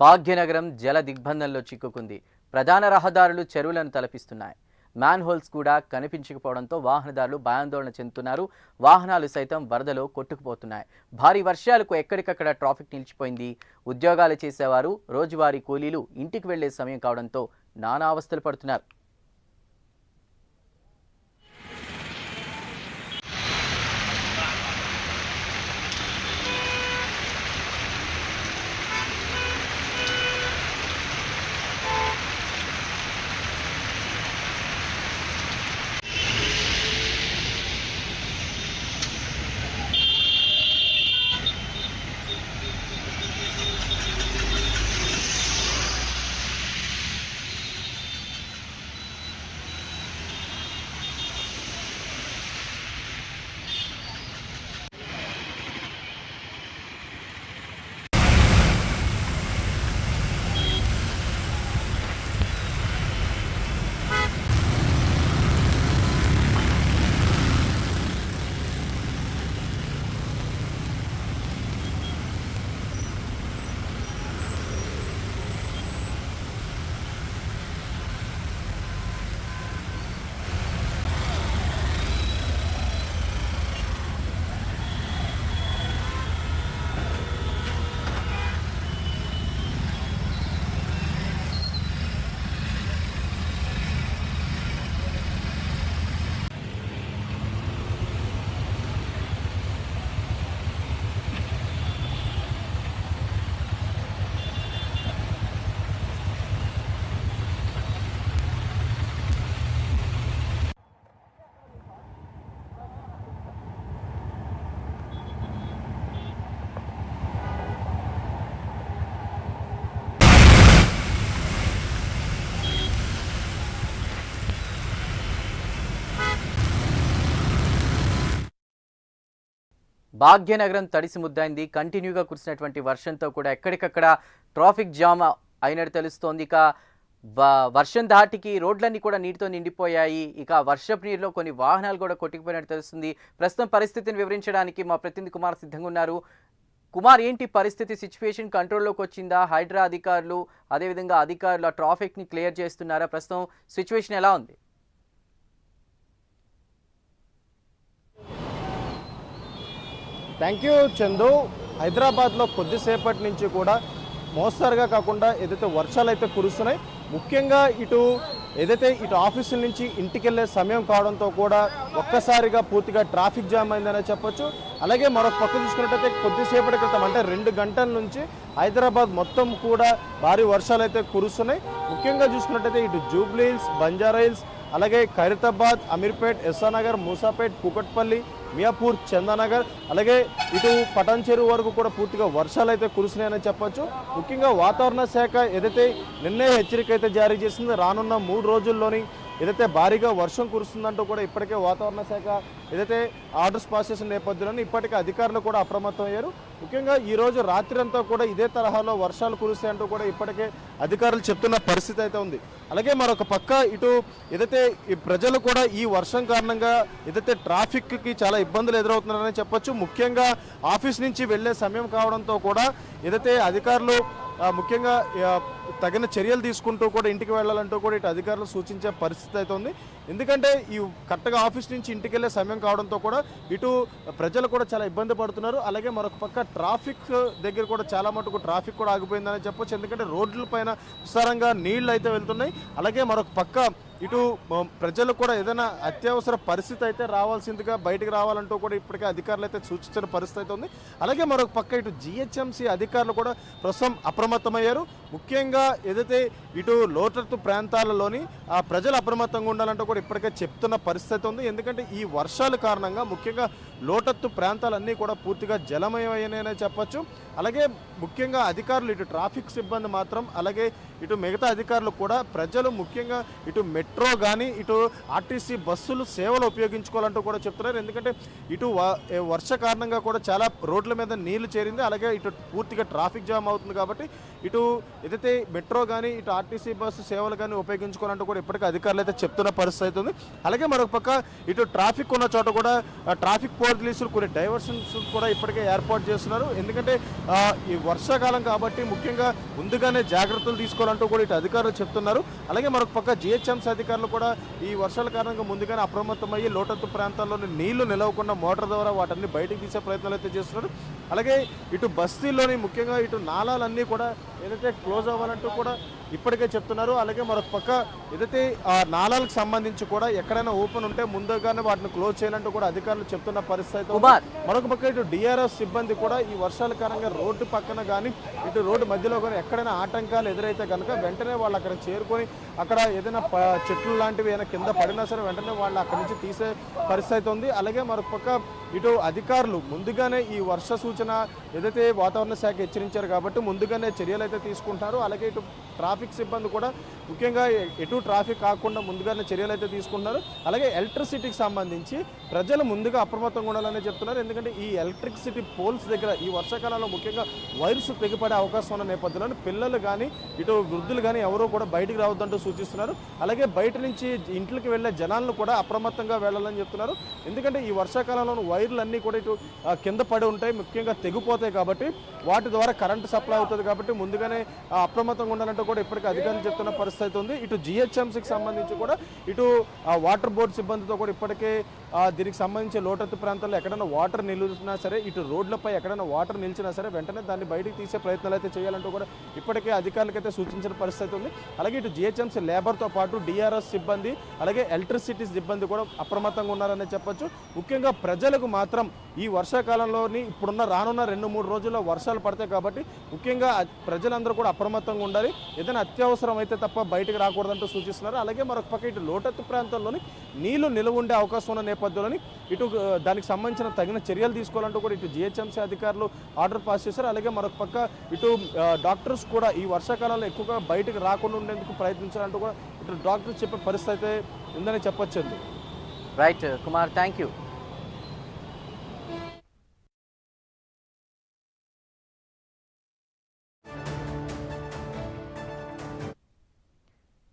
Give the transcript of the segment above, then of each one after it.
భాగ్యనగరం జల దిగ్బంధంలో చిక్కుకుంది. ప్రధాన రహదారులు చెరువులను తలపిస్తున్నాయి. మ్యాన్ హోల్స్ కూడా కనిపించకపోవడంతో వాహనదారులు భయాందోళన చెందుతున్నారు. వాహనాలు సైతం వరదలో కొట్టుకుపోతున్నాయి. భారీ వర్షాలకు ఎక్కడికక్కడ ట్రాఫిక్ నిలిచిపోయింది. ఉద్యోగాలు చేసేవారు రోజువారీ కూలీలు ఇంటికి వెళ్ళే సమయం కావడంతో నానా అవస్థలు పడుతున్నారు. భాగ్యనగరం తడిసి ముద్దైంది. కంటిన్యూగా కురిసినటువంటి వర్షంతో కూడా ఎక్కడికక్కడ ట్రాఫిక్ జామ్ అయినట్టు తెలుస్తోంది. ఇక వర్షం ధాటికి రోడ్లన్నీ కూడా నీటితో నిండిపోయాయి. ఇక వర్షపు నీరులో కొన్ని వాహనాలు కూడా కొట్టుకుపోయినట్టు తెలుస్తుంది. ప్రస్తుతం పరిస్థితిని వివరించడానికి మా ప్రతినిధి కుమార్ సిద్ధంగా ఉన్నారు. కుమార్ ఏంటి పరిస్థితి? సిచ్యువేషన్ కంట్రోల్లోకి వచ్చిందా? హైడ్రా అధికారులు అదేవిధంగా అధికారులు ఆ ట్రాఫిక్ని క్లియర్ చేస్తున్నారా? ప్రస్తుతం సిచ్యువేషన్ ఎలా ఉంది? థ్యాంక్ యూ చందు హైదరాబాద్లో కొద్దిసేపటి నుంచి కూడా మోస్తరుగా కాకుండా ఏదైతే వర్షాలు అయితే కురుస్తున్నాయి ముఖ్యంగా ఇటు ఏదైతే ఇటు ఆఫీసుల నుంచి ఇంటికి వెళ్ళే సమయం కావడంతో కూడా ఒక్కసారిగా పూర్తిగా ట్రాఫిక్ జామ్ అయిందనే చెప్పొచ్చు. అలాగే మరొక పక్క చూసుకున్నట్టయితే కొద్దిసేపటి క్రితం అంటే రెండు గంటల నుంచి హైదరాబాద్ మొత్తం కూడా భారీ వర్షాలు అయితే కురుస్తున్నాయి. ముఖ్యంగా చూసుకున్నట్టయితే ఇటు జూబ్లీ హిల్స్ బంజారా హిల్స్ అలాగే ఖైరతాబాద్ అమీర్పేట్ ఎస్ఆర్నగర్ మూసాపేట్ కూకట్పల్లి మియాపూర్ చందానగర్ అలాగే ఇటు పటన్ చెరువు వరకు కూడా పూర్తిగా వర్షాలు అయితే కురుస్తున్నాయని చెప్పొచ్చు. ముఖ్యంగా వాతావరణ శాఖ ఏదైతే నిన్నే హెచ్చరిక అయితే జారీ చేసిందో రానున్న మూడు రోజుల్లోని ఏదైతే భారీగా వర్షం కురుస్తుందంటూ కూడా ఇప్పటికే వాతావరణ శాఖ ఏదైతే ఆర్డర్స్ పాస్ చేసిన నేపథ్యంలో ఇప్పటికే అధికారులు కూడా అప్రమత్తం అయ్యారు. ముఖ్యంగా ఈరోజు రాత్రంతా రాత్రి అంతా కూడా ఇదే తరహాలో వర్షాలు కురుస్తాయంటూ కూడా ఇప్పటికే అధికారులు చెప్తున్న పరిస్థితి అయితే ఉంది. అలాగే మరొక పక్క ఇటు ఏదైతే ఈ ప్రజలు కూడా ఈ వర్షం కారణంగా ఏదైతే ట్రాఫిక్కి చాలా ఇబ్బందులు ఎదురవుతున్నారని చెప్పొచ్చు. ముఖ్యంగా ఆఫీస్ నుంచి వెళ్ళే సమయం కావడంతో కూడా ఏదైతే అధికారులు ముఖ్యంగా తగిన చర్యలు తీసుకుంటూ కూడా ఇంటికి వెళ్ళాలంటూ కూడా ఇటు అధికారులు సూచించే పరిస్థితి అయితే ఉంది. ఎందుకంటే ఈ కరెక్ట్గా ఆఫీస్ నుంచి ఇంటికి వెళ్ళే సమయం కావడంతో కూడా ఇటు ప్రజలు కూడా చాలా ఇబ్బంది పడుతున్నారు. అలాగే మరొక పక్క ట్రాఫిక్ దగ్గర కూడా చాలా మటుకు ట్రాఫిక్ కూడా ఆగిపోయిందని చెప్పొచ్చు. ఎందుకంటే రోడ్ల పైన విస్తారంగా నీళ్ళు అయితే వెళ్తున్నాయి. అలాగే మరొక పక్క ఇటు ప్రజలు కూడా ఏదైనా అత్యవసర పరిస్థితి అయితే రావాల్సిందిగా బయటికి రావాలంటూ కూడా ఇప్పటికే అధికారులు అయితే సూచించిన పరిస్థితి అయితే ఉంది. అలాగే మరొక పక్క ఇటు జిహెచ్ఎంసీ అధికారులు కూడా ప్రస్తుతం అప్రమత్తమయ్యారు. ముఖ్యంగా ఏదైతే ఇటు లోతట్టు ప్రాంతాలలోని ఆ ప్రజలు అప్రమత్తంగా ఉండాలంటే కూడా ఇప్పటికే చెప్తున్న పరిస్థితి ఉంది. ఎందుకంటే ఈ వర్షాల కారణంగా ముఖ్యంగా లోటత్తు ప్రాంతాలన్నీ కూడా పూర్తిగా జలమయమయ్యాయనే చెప్పొచ్చు. అలాగే ముఖ్యంగా అధికారులు ఇటు ట్రాఫిక్ సిబ్బంది మాత్రం అలాగే ఇటు మిగతా అధికారులు కూడా ప్రజలు ముఖ్యంగా ఇటు మెట్రో కానీ ఇటు ఆర్టీసీ బస్సులు సేవలు ఉపయోగించుకోవాలంటూ కూడా చెప్తున్నారు. ఎందుకంటే ఇటు వ- వర్ష కారణంగా కూడా చాలా రోడ్ల మీద నీళ్ళు చేరింది. అలాగే ఇటు పూర్తిగా ట్రాఫిక్ జామ్ అవుతుంది కాబట్టి ఇటు ఏదైతే మెట్రో కానీ ఇటు ఆర్టీసీ బస్సు సేవలు కానీ ఉపయోగించుకోవాలంటూ కూడా ఇప్పటికీ అధికారులు అయితే చెప్తున్న పరిస్థితి అవుతుంది అలాగే మరొక పక్క ఇటు ట్రాఫిక్ ఉన్న చోట కూడా ట్రాఫిక్ పోలీసులు కొన్ని డైవర్షన్స్ కూడా ఇప్పటికే ఏర్పాటు చేస్తున్నారు. ఎందుకంటే ఈ వర్షాకాలం కాబట్టి ముఖ్యంగా ముందుగానే జాగ్రత్తలు తీసుకోవాలంటూ కూడా ఇటు అధికారులు చెప్తున్నారు. అలాగే మరొక పక్క జిహెచ్ఎంసీ అధికారులు కూడా ఈ వర్షాల కారణంగా ముందుగానే అప్రమత్తమయ్యి లోటత్తు ప్రాంతాల్లోని నీళ్ళు నిలవకుండా మోటార్ ద్వారా వాటన్ని బయటకు తీసే ప్రయత్నాలు అయితే చేస్తున్నారు. అలాగే ఇటు బస్తీల్లోని ముఖ్యంగా ఇటు నాలాలన్నీ కూడా ఏదైతే క్లోజ్ అవ్వాలంటూ కూడా ఇప్పటికే చెప్తున్నారు. అలాగే మరొక పక్క ఏదైతే ఆ నాలాలకు సంబంధించి కూడా ఎక్కడైనా ఓపెన్ ఉంటే ముందుగానే వాటిని క్లోజ్ చేయాలంటూ కూడా అధికారులు చెప్తున్న పరిస్థితి మరొక పక్క ఇటు డిఆర్ఎస్ సిబ్బంది కూడా ఈ వర్షాల కారణంగా రోడ్డు పక్కన కానీ ఇటు రోడ్డు మధ్యలో కానీ ఎక్కడైనా ఆటంకాలు ఎదురైతే కనుక వెంటనే వాళ్ళు అక్కడ చేరుకొని అక్కడ ఏదైనా చెట్లు లాంటివి ఏదైనా కింద పడినా సరే వెంటనే వాళ్ళు అక్కడి నుంచి తీసే పరిస్థితి అయితే ఉంది. అలాగే మరొక పక్క ఇటు అధికారులు ముందుగానే ఈ వర్ష సూచన ఏదైతే వాతావరణ శాఖ హెచ్చరించారు కాబట్టి ముందుగానే చర్యలు అయితే తీసుకుంటారు. అలాగే ఇటు ట్రాఫిక్ సిబ్బంది కూడా ముఖ్యంగా ఎటు ట్రాఫిక్ కాకుండా ముందుగానే చర్యలు అయితే తీసుకుంటున్నారు. అలాగే ఎలక్ట్రిసిటీకి సంబంధించి ప్రజలు ముందుగా అప్రమత్తంగా ఉండాలని చెప్తున్నారు. ఎందుకంటే ఈ ఎలక్ట్రిసిటీ పోల్స్ దగ్గర ఈ వర్షాకాలంలో ముఖ్యంగా వైర్స్ తెగిపడే అవకాశం ఉన్న నేపథ్యంలో పిల్లలు కానీ ఇటు వృద్ధులు కానీ ఎవరూ కూడా బయటికి రావద్దంటూ సూచిస్తున్నారు. అలాగే బయట నుంచి ఇంట్లోకి వెళ్ళే జనాలను కూడా అప్రమత్తంగా వెళ్ళాలని చెప్తున్నారు. ఎందుకంటే ఈ వర్షాకాలంలో వైర్ అన్నీ కూడా ఇటు కింద పడి ఉంటాయి. ముఖ్యంగా తెగిపోతాయి కాబట్టి వాటి ద్వారా కరెంటు సప్లై అవుతుంది కాబట్టి ముందుగానే అప్రమత్తంగా ఉండాలంటూ కూడా ఇప్పటికీ అధికారులు చెప్తున్న పరిస్థితి అయితే ఉంది. ఇటు జిహెచ్ఎంసీకి సంబంధించి కూడా ఇటు వాటర్ బోర్డు సిబ్బందితో కూడా ఇప్పటికే దీనికి సంబంధించి లోటత్తు ప్రాంతాల్లో ఎక్కడైనా వాటర్ నిలుచినా సరే ఇటు రోడ్లపై ఎక్కడైనా వాటర్ నిలిచినా సరే వెంటనే దాన్ని బయటికి తీసే ప్రయత్నాలు అయితే చేయాలంటూ కూడా ఇప్పటికే అధికారులకైతే సూచించిన పరిస్థితి ఉంది. అలాగే ఇటు జిహెచ్ఎంసీ లేబర్తో పాటు డిఆర్ఎస్ సిబ్బంది అలాగే ఎలక్ట్రిసిటీ సిబ్బంది కూడా అప్రమత్తంగా ఉన్నారని చెప్పొచ్చు. ముఖ్యంగా ప్రజలకు మాత్రం ఈ వర్షాకాలంలోని ఇప్పుడున్న రానున్న రెండు మూడు రోజుల్లో వర్షాలు పడతాయి కాబట్టి ముఖ్యంగా ప్రజలందరూ కూడా అప్రమత్తంగా ఉండాలి. ఏదైనా అత్యవసరం అయితే తప్ప బయటకు రాకూడదంటూ సూచిస్తున్నారు. అలాగే మరొక పక్క ఇటు లోటత్తు ప్రాంతంలోని నీళ్ళు నిలువ ఉండే అవకాశం ఉన్న నేపథ్యంలోని ఇటు దానికి సంబంధించిన తగిన చర్యలు తీసుకోవాలంటూ కూడా ఇటు జిహెచ్ఎంసీ అధికారులు ఆర్డర్ పాస్ చేశారు. అలాగే మరొక పక్క ఇటు డాక్టర్స్ కూడా ఈ వర్షాకాలంలో ఎక్కువగా బయటకు రాకుండా ఉండేందుకు ప్రయత్నించాలంటూ కూడా ఇటు డాక్టర్స్ చెప్పే పరిస్థితి అయితే ఉందని చెప్పొచ్చండి right Kumar thank you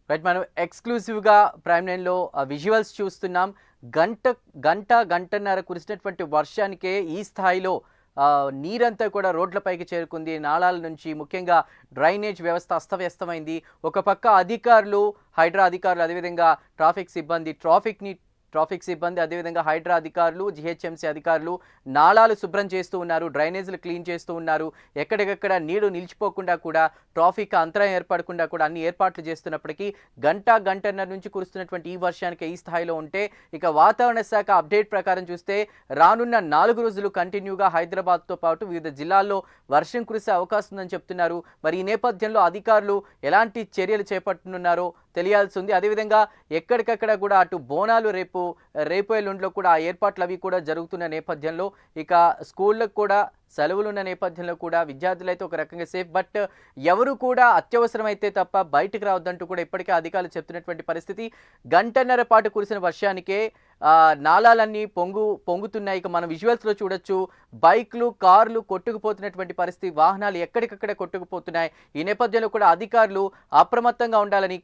right మనం ఎక్స్క్లూజివ్గా ప్రైమ్ లైన్లో విజువల్స్ చూస్తున్నాం. గంట గంట గంటన్నర కురిసినటువంటి వర్షానికే ఈ స్థాయిలో నీరంతా కూడా రోడ్లపైకి చేరుకుంది. నాళాల నుంచి ముఖ్యంగా డ్రైనేజ్ వ్యవస్థ అస్తవ్యస్తమైంది. ఒక పక్క అధికారులు హైడ్రా అధికారులు అదేవిధంగా ట్రాఫిక్ సిబ్బంది ట్రాఫిక్ని ట్రాఫిక్ సిబ్బంది అదేవిధంగా హైడ్రా అధికారులు జిహెచ్ఎంసీ అధికారులు నాళాలు శుభ్రం చేస్తూ ఉన్నారు డ్రైనేజీలు క్లీన్ చేస్తూ ఉన్నారు. ఎక్కడికక్కడ నీరు నిలిచిపోకుండా కూడా ట్రాఫిక్ అంతరాయం ఏర్పడకుండా కూడా అన్ని ఏర్పాట్లు చేస్తున్నప్పటికీ గంట గంటన్నర నుంచి కురుస్తున్నటువంటి ఈ వర్షానికి ఈ స్థాయిలో ఉంటే ఇక వాతావరణ శాఖ అప్డేట్ ప్రకారం చూస్తే రానున్న నాలుగు రోజులు కంటిన్యూగా హైదరాబాద్తో పాటు వివిధ జిల్లాల్లో వర్షం కురిసే అవకాశం ఉందని చెప్తున్నారు. మరి ఈ నేపథ్యంలో అధికారులు ఎలాంటి చర్యలు చేపట్టనున్నారో తెలియాల్సి ఉంది అదేవిధంగా ఎక్కడికక్కడ కూడా అటు బోనాలు రేపు రేపు ఎల్లుండిలో కూడా ఆ ఏర్పాట్లు అవి కూడా జరుగుతున్న నేపథ్యంలో ఇక స్కూళ్ళకు కూడా సెలవులు ఉన్న నేపథ్యంలో కూడా విద్యార్థులు అయితే ఒక రకంగా సేఫ్. బట్ ఎవరు కూడా అత్యవసరమైతే తప్ప బయటకు రావద్దంటూ కూడా ఇప్పటికే అధికారులు చెప్తున్నటువంటి పరిస్థితి. గంటన్నర పాటు కురిసిన వర్షానికే నాళాలన్నీ పొంగు పొంగుతున్నాయి. ఇక మనం విజువల్స్లో చూడొచ్చు. బైక్లు కార్లు కొట్టుకుపోతున్నటువంటి పరిస్థితి. వాహనాలు ఎక్కడికక్కడ కొట్టుకుపోతున్నాయి. ఈ నేపథ్యంలో కూడా అధికారులు అప్రమత్తంగా ఉండాలని